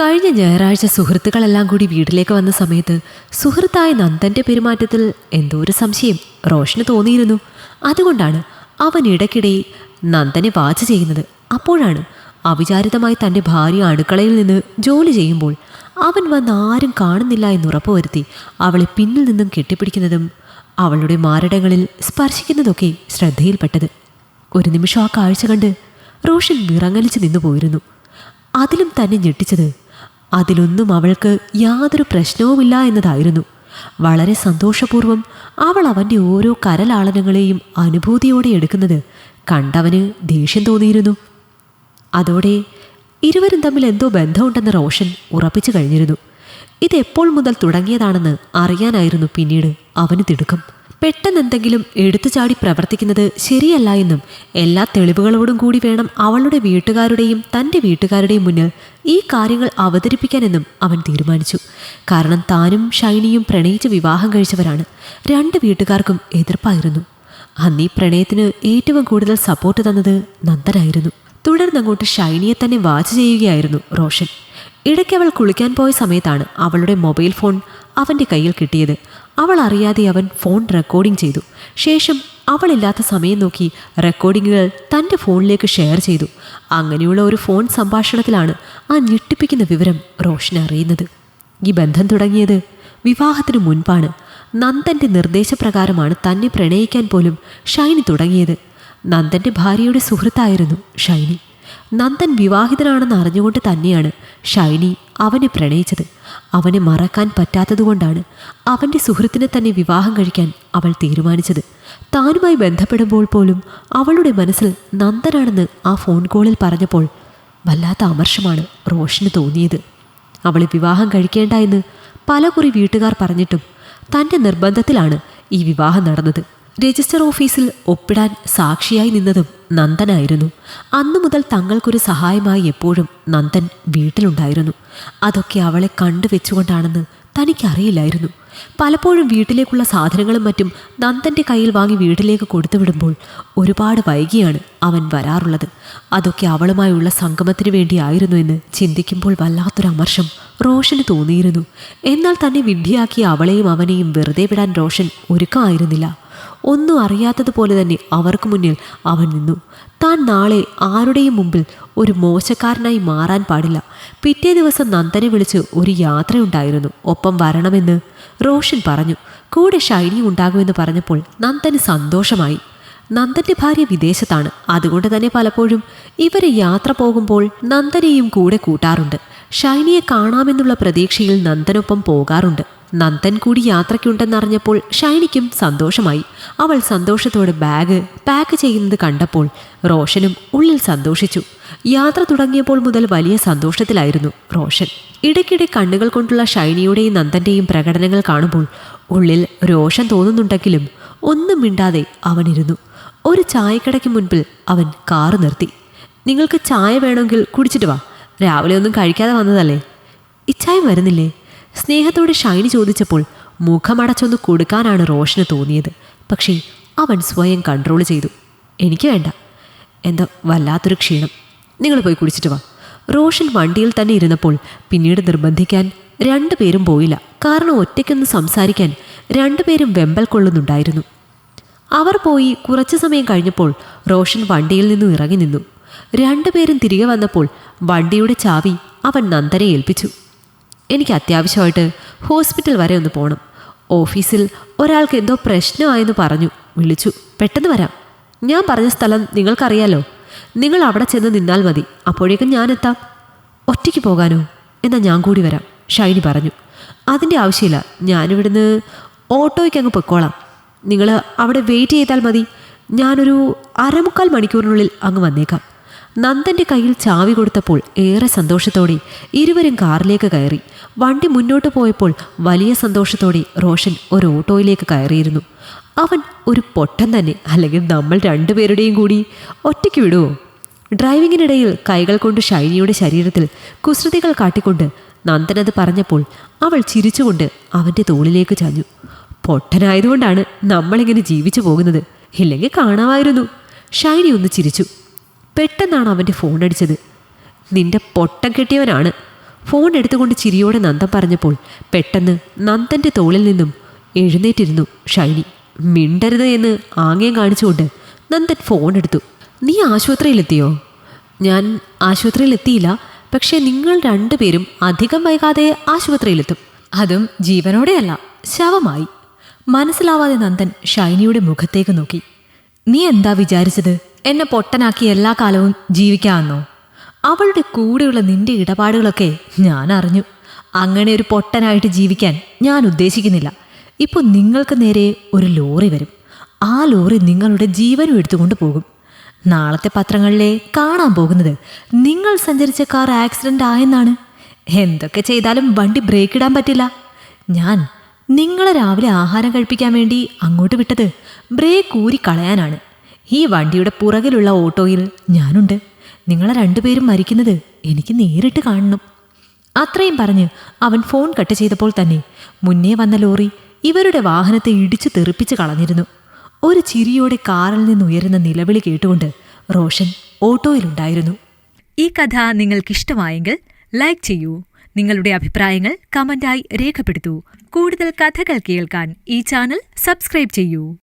കഴിഞ്ഞ ഞായറാഴ്ച സുഹൃത്തുക്കളെല്ലാം കൂടി വീട്ടിലേക്ക് വന്ന സമയത്ത് സുഹൃത്തായ നന്ദന്റെ പെരുമാറ്റത്തിൽ എന്തോ ഒരു സംശയം റോഷന് തോന്നിയിരുന്നു. അതുകൊണ്ടാണ് അവൻ ഇടയ്ക്കിടെ നന്ദനെ വാച്ച് ചെയ്യുന്നത്. അപ്പോഴാണ് അവിചാരിതമായി തന്റെ ഭാര്യ അടുക്കളയിൽ നിന്ന് ജോലി ചെയ്യുമ്പോൾ അവൻ വന്ന് ആരും കാണുന്നില്ല എന്ന് ഉറപ്പുവരുത്തി അവളെ പിന്നിൽ നിന്നും കെട്ടിപ്പിടിക്കുന്നതും അവളുടെ മാരടങ്ങളിൽ സ്പർശിക്കുന്നതൊക്കെ ശ്രദ്ധയിൽപ്പെട്ടത്. ഒരു നിമിഷം ആ കാഴ്ച കണ്ട് റോഷൻ വിറങ്ങലിച്ച് നിന്നു പോയിരുന്നു അതിലും തന്നെ ഞെട്ടിച്ചത് അതിലൊന്നും അവൾക്ക് യാതൊരു പ്രശ്നവുമില്ല എന്നതായിരുന്നു. വളരെ സന്തോഷപൂർവം അവൾ അവന്റെ ഓരോ കരലാളനങ്ങളെയും അനുഭൂതിയോടെ എടുക്കുന്നത് കണ്ടവന് ദേഷ്യം തോന്നിയിരുന്നു. അതോടെ ഇരുവരും തമ്മിൽ എന്തോ ബന്ധമുണ്ടെന്ന് റോഷൻ ഉറപ്പിച്ചു കഴിഞ്ഞിരുന്നു. ഇതെപ്പോൾ മുതൽ തുടങ്ങിയതാണെന്ന് അറിയാനായിരുന്നു പിന്നീട് അവന് തിടുക്കം. പെട്ടെന്ന് എന്തെങ്കിലും എടുത്തുചാടി പ്രവർത്തിക്കുന്നത് ശരിയല്ല എന്നും എല്ലാ തെളിവുകളോടും കൂടി വേണം അവളുടെ വീട്ടുകാരുടെയും തന്റെ വീട്ടുകാരുടെയും മുന്നിൽ ഈ കാര്യങ്ങൾ അവതരിപ്പിക്കാനെന്നും അവൻ തീരുമാനിച്ചു. കാരണം താനും ഷൈനിയും പ്രണയിച്ച് വിവാഹം കഴിച്ചവരാണ്. രണ്ട് വീട്ടുകാർക്കും എതിർപ്പായിരുന്നു. അന്ന് ഈ പ്രണയത്തിന് ഏറ്റവും കൂടുതൽ സപ്പോർട്ട് തന്നത് നന്ദനായിരുന്നു. തുടർന്നങ്ങോട്ട് ഷൈനിയെ തന്നെ വാച്ച് ചെയ്യുകയായിരുന്നു റോഷൻ. ഇടയ്ക്ക് അവൾ കുളിക്കാൻ പോയ സമയത്താണ് അവളുടെ മൊബൈൽ ഫോൺ അവന്റെ കയ്യിൽ കിട്ടിയത്. അവൾ അറിയാതെ അവൻ ഫോൺ റെക്കോർഡിംഗ് ചെയ്തു. ശേഷം അവളില്ലാത്ത സമയം നോക്കി റെക്കോർഡിങ്ങുകൾ തന്റെ ഫോണിലേക്ക് ഷെയർ ചെയ്തു. അങ്ങനെയുള്ള ഒരു ഫോൺ സംഭാഷണത്തിലാണ് ആ ഞെട്ടിപ്പിക്കുന്ന വിവരം റോഷൻ അറിയുന്നത്. ഈ ബന്ധം തുടങ്ങിയത് വിവാഹത്തിനു മുൻപാണ്. നന്ദന്റെ നിർദ്ദേശപ്രകാരമാണ് തന്നെ പ്രണയിക്കാൻ പോലും ഷൈനി തുടങ്ങിയത്. നന്ദന്റെ ഭാര്യയുടെ സുഹൃത്തായിരുന്നു ഷൈനി. നന്ദൻ വിവാഹിതനാണെന്ന് അറിഞ്ഞുകൊണ്ട് തന്നെയാണ് ഷൈനി അവനെ പ്രണയിച്ചത്. അവനെ മറക്കാൻ പറ്റാത്തതുകൊണ്ടാണ് അവന്റെ സുഹൃത്തിനെ തന്നെ വിവാഹം കഴിക്കാൻ അവൾ തീരുമാനിച്ചത്. താനുമായി ബന്ധപ്പെടുമ്പോൾ പോലും അവളുടെ മനസ്സിൽ നന്ദനാണെന്ന് ആ ഫോൺ കോളിൽ പറഞ്ഞപ്പോൾ വല്ലാത്ത അമർഷമാണ് റോഷന് തോന്നിയത്. അവളെ വിവാഹം കഴിക്കേണ്ട എന്ന് പല കുറി വീട്ടുകാർ പറഞ്ഞിട്ടും തന്റെ നിർബന്ധത്തിലാണ് ഈ വിവാഹം നടന്നത്. രജിസ്റ്റർ ഓഫീസിൽ ഒപ്പിടാൻ സാക്ഷിയായി നിന്നതും നന്ദനായിരുന്നു. അന്നു മുതൽ തങ്ങൾക്കൊരു സഹായമായി എപ്പോഴും നന്ദൻ വീട്ടിലുണ്ടായിരുന്നു. അതൊക്കെ അവളെ കണ്ടുവെച്ചുകൊണ്ടാണെന്ന് തനിക്കറിയില്ലായിരുന്നു. പലപ്പോഴും വീട്ടിലേക്കുള്ള സാധനങ്ങളും മറ്റും നന്ദന്റെ കയ്യിൽ വാങ്ങി വീട്ടിലേക്ക് കൊടുത്തുവിടുമ്പോൾ ഒരുപാട് വൈകിയാണ് അവൻ വരാറുള്ളത്. അതൊക്കെ അവളുമായുള്ള സംഗമത്തിന് വേണ്ടിയായിരുന്നു എന്ന് ചിന്തിക്കുമ്പോൾ വല്ലാത്തൊരു അമർഷം റോഷന് തോന്നിയിരുന്നു. എന്നാൽ തന്നെ വിഡ്ഢിയാക്കിയ അവളെയും അവനെയും വെറുതെ വിടാൻ റോഷൻ ഒരുക്കമായിരുന്നില്ല ഒന്നും അറിയാത്തതുപോലെ തന്നെ അവർക്ക് മുന്നിൽ അവൻ നിന്നു. താൻ നാളെ ആരുടെയും മുമ്പിൽ ഒരു മോശക്കാരനായി മാറാൻ പാടില്ല. പിറ്റേ ദിവസം നന്ദനെ വിളിച്ച് ഒരു യാത്രയുണ്ടായിരുന്നു. ഒപ്പം വരണമെന്ന് റോഷൻ പറഞ്ഞു. കൂടെ ഷൈനി ഉണ്ടാകുമെന്ന് പറഞ്ഞപ്പോൾ നന്ദന് സന്തോഷമായി. നന്ദന്റെ ഭാര്യ വിദേശത്താണ്. അതുകൊണ്ട് തന്നെ പലപ്പോഴും ഇവരെ യാത്ര പോകുമ്പോൾ നന്ദനെയും കൂടെ കൂട്ടാറുണ്ട്. ഷൈനിയെ കാണാമെന്നുള്ള പ്രതീക്ഷയിൽ നന്ദനൊപ്പം പോകാറുണ്ട്. നന്ദൻ കൂടി യാത്രയ്ക്കുണ്ടെന്നറിഞ്ഞപ്പോൾ ഷൈനിക്കും സന്തോഷമായി. അവൾ സന്തോഷത്തോടെ ബാഗ് പാക്ക് ചെയ്യുന്നത് കണ്ടപ്പോൾ റോഷനും ഉള്ളിൽ സന്തോഷിച്ചു. യാത്ര തുടങ്ങിയപ്പോൾ മുതൽ വലിയ സന്തോഷത്തിലായിരുന്നു റോഷൻ. ഇടയ്ക്കിടെ കണ്ണുകൾ കൊണ്ടുള്ള ഷൈനിയുടെയും നന്ദന്റെയും പ്രകടനങ്ങൾ കാണുമ്പോൾ ഉള്ളിൽ രോഷൻ തോന്നുന്നുണ്ടെങ്കിലും ഒന്നും മിണ്ടാതെ അവനിരുന്നു. ഒരു ചായക്കടയ്ക്ക് മുൻപിൽ അവൻ കാറ് നിർത്തി. നിങ്ങൾക്ക് ചായ വേണമെങ്കിൽ കുടിച്ചിട്ട് വാ. രാവിലെ ഒന്നും കഴിക്കാതെ വന്നതല്ലേ? ഇച്ചായം വരുന്നില്ലേ? സ്നേഹത്തോടെ ഷൈനി ചോദിച്ചപ്പോൾ മുഖമടച്ചൊന്ന് കൊടുക്കാനാണ് റോഷന് തോന്നിയത്. പക്ഷേ അവൻ സ്വയം കൺട്രോൾ ചെയ്തു. എനിക്ക് വേണ്ട. എന്താ വല്ലാത്തൊരു ക്ഷീണം. നിങ്ങൾ പോയി കുടിച്ചിട്ട് വാ. റോഷൻ വണ്ടിയിൽ തന്നെ ഇരുന്നപ്പോൾ പിന്നീട് നിർബന്ധിക്കാൻ രണ്ടുപേരും പോയില്ല. കാരണം ഒറ്റയ്ക്കൊന്ന് സംസാരിക്കാൻ രണ്ടുപേരും വെമ്പൽ കൊള്ളുന്നുണ്ടായിരുന്നു. അവർ പോയി കുറച്ചു സമയം കഴിഞ്ഞപ്പോൾ റോഷൻ വണ്ടിയിൽ നിന്നും ഇറങ്ങി നിന്നു. രണ്ടുപേരും തിരികെ വന്നപ്പോൾ വണ്ടിയുടെ ചാവി അവൻ നന്ദനെ ഏൽപ്പിച്ചു. എനിക്ക് അത്യാവശ്യമായിട്ട് ഹോസ്പിറ്റൽ വരെ ഒന്ന് പോകണം ഓഫീസിൽ ഒരാൾക്ക് എന്തോ പ്രശ്നമായെന്ന് പറഞ്ഞു. വിളിച്ചു പെട്ടെന്ന് വരാം. ഞാൻ പറഞ്ഞ സ്ഥലം നിങ്ങൾക്കറിയാലോ. നിങ്ങൾ അവിടെ ചെന്ന് നിന്നാൽ മതി. അപ്പോഴേക്കും ഞാൻ എത്താം. ഒറ്റയ്ക്ക് പോകാനോ? എന്നാൽ ഞാൻ കൂടി വരാം ഷൈനി പറഞ്ഞു. അതിന്റെ ആവശ്യമില്ല. ഞാനിവിടുന്ന് ഓട്ടോയ്ക്ക് അങ്ങ് പൊയ്ക്കോളാം. നിങ്ങൾ അവിടെ വെയിറ്റ് ചെയ്താൽ മതി. ഞാനൊരു അരമുക്കാൽ മണിക്കൂറിനുള്ളിൽ അങ്ങ് വന്നേക്കാം. നന്ദന്റെ കയ്യിൽ ചാവി കൊടുത്തപ്പോൾ ഏറെ സന്തോഷത്തോടെ ഇരുവരും കാറിലേക്ക് കയറി. വണ്ടി മുന്നോട്ട് പോയപ്പോൾ വലിയ സന്തോഷത്തോടെ റോഷൻ ഒരു ഓട്ടോയിലേക്ക് കയറിയിരുന്നു. അവൻ ഒരു പൊട്ടൻ തന്നെ അല്ലെങ്കിൽ നമ്മൾ രണ്ടുപേരുടെയും കൂടി. ഒറ്റയ്ക്ക് വിടുവോ? ഡ്രൈവിങ്ങിനിടയിൽ കൈകൾ കൊണ്ട് ഷൈനിയുടെ ശരീരത്തിൽ കുസൃതികൾ കാട്ടിക്കൊണ്ട് നന്ദനത് പറഞ്ഞപ്പോൾ അവൾ ചിരിച്ചുകൊണ്ട് അവന്റെ തോളിലേക്ക് ചാഞ്ഞു. പൊട്ടനായതുകൊണ്ടാണ് നമ്മളിങ്ങനെ ജീവിച്ചു പോകുന്നത്. ഇല്ലെങ്കിൽ കാണാമായിരുന്നു. ഷൈനി ഒന്ന് ചിരിച്ചു. പെട്ടെന്നാണ് അവന്റെ ഫോൺ അടിച്ചത്. നിന്റെ പൊട്ടം കെട്ടിയവനാണ്. ഫോൺ എടുത്തുകൊണ്ട് ചിരിയോടെ നന്ദൻ പറഞ്ഞപ്പോൾ പെട്ടെന്ന് നന്ദന്റെ തോളിൽ നിന്നും എഴുന്നേറ്റിരുന്നു ഷൈനി. മിണ്ടരുത് എന്ന് ആംഗ്യം കാണിച്ചുകൊണ്ട് നന്ദൻ ഫോൺ എടുത്തു. നീ ആശുപത്രിയിലെത്തിയോ? ഞാൻ ആശുപത്രിയിലെത്തിയില്ല. പക്ഷേ നിങ്ങൾ രണ്ടുപേരും അധികം വൈകാതെ ആശുപത്രിയിലെത്തും. അതും ജീവനോടെയല്ല. ശവമായി. മനസ്സിലാവാതെ നന്ദൻ ഷൈനിയുടെ മുഖത്തേക്ക് നോക്കി. നീ എന്താ വിചാരിച്ചത്? എന്നെ പൊട്ടനാക്കി എല്ലാ കാലവും ജീവിക്കാമെന്നോ? അവളുടെ കൂടെയുള്ള നിന്റെ ഇടപാടുകളൊക്കെ ഞാൻ അറിഞ്ഞു. അങ്ങനെ ഒരു പൊട്ടനായിട്ട് ജീവിക്കാൻ ഞാൻ ഉദ്ദേശിക്കുന്നില്ല. ഇപ്പോൾ നിങ്ങൾക്ക് നേരെ ഒരു ലോറി വരും. ആ ലോറി നിങ്ങളുടെ ജീവനും എടുത്തുകൊണ്ട് പോകും. നാളത്തെ പത്രങ്ങളിലെ കാണാൻ പോകുന്നത് നിങ്ങൾ സഞ്ചരിച്ച കാർ ആക്സിഡന്റ് ആയെന്നാണ്. എന്തൊക്കെ ചെയ്താലും വണ്ടി ബ്രേക്ക് ഇടാൻ പറ്റില്ല. ഞാൻ നിങ്ങളെ രാവിലെ ആഹാരം കഴിപ്പിക്കാൻ വേണ്ടി അങ്ങോട്ട് വിട്ടത് ബ്രേക്ക് ഊരി കളയാനാണ്. ഈ വണ്ടിയുടെ പുറകിലുള്ള ഓട്ടോയിൽ ഞാനുണ്ട്. നിങ്ങളെ രണ്ടുപേരും മരിക്കുന്നത് എനിക്ക് നേരിട്ട് കാണണം. അത്രയും പറഞ്ഞ് അവൻ ഫോൺ കട്ട് ചെയ്തപ്പോൾ തന്നെ മുന്നേ വന്ന ലോറി ഇവരുടെ വാഹനത്തെ ഇടിച്ചു തെറിപ്പിച്ച് കളഞ്ഞിരുന്നു. ഒരു ചിരിയോടെ കാറിൽ നിന്നുയരുന്ന നിലവിളി കേട്ടുകൊണ്ട് റോഷൻ ഓട്ടോയിലുണ്ടായിരുന്നു. ഈ കഥ നിങ്ങൾക്കിഷ്ടമായെങ്കിൽ ലൈക്ക് ചെയ്യൂ. നിങ്ങളുടെ അഭിപ്രായങ്ങൾ കമന്റായി രേഖപ്പെടുത്തൂ. കൂടുതൽ കഥകൾ കേൾക്കാൻ ഈ ചാനൽ സബ്സ്ക്രൈബ് ചെയ്യൂ.